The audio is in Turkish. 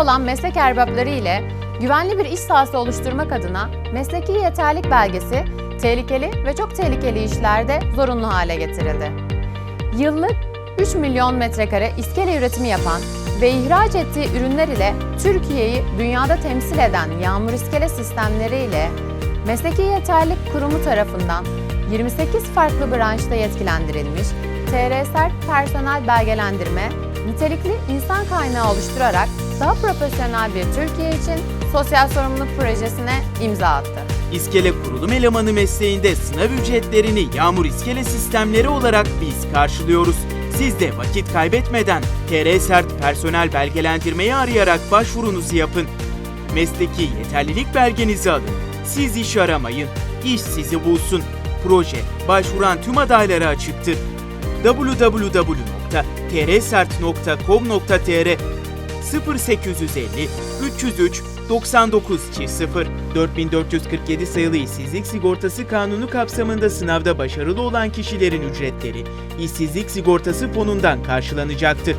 olan meslek erbapları ile güvenli bir iş sahası oluşturmak adına mesleki yeterlik belgesi tehlikeli ve çok tehlikeli işlerde zorunlu hale getirildi. Yıllık 3 milyon metrekare iskele üretimi yapan ve ihraç ettiği ürünler ile Türkiye'yi dünyada temsil eden Yağmur İskele Sistemleri ile Mesleki Yeterlik Kurumu tarafından 28 farklı branşta yetkilendirilmiş TR Sert personel belgelendirme, nitelikli insan kaynağı oluşturarak daha profesyonel bir Türkiye için sosyal sorumluluk projesine imza attı. İskele kurulum elemanı mesleğinde sınav ücretlerini Yağmur İskele Sistemleri olarak biz karşılıyoruz. Siz de vakit kaybetmeden TR Sert personel belgelendirmeyi arayarak başvurunuzu yapın. Mesleki yeterlilik belgenizi alın. Siz iş aramayın, iş sizi bulsun. Proje başvuran tüm adaylara açıktır. www.trsert.com.tr 0850 303 99 0 4447 sayılı işsizlik sigortası kanunu kapsamında sınavda başarılı olan kişilerin ücretleri işsizlik sigortası fonundan karşılanacaktır.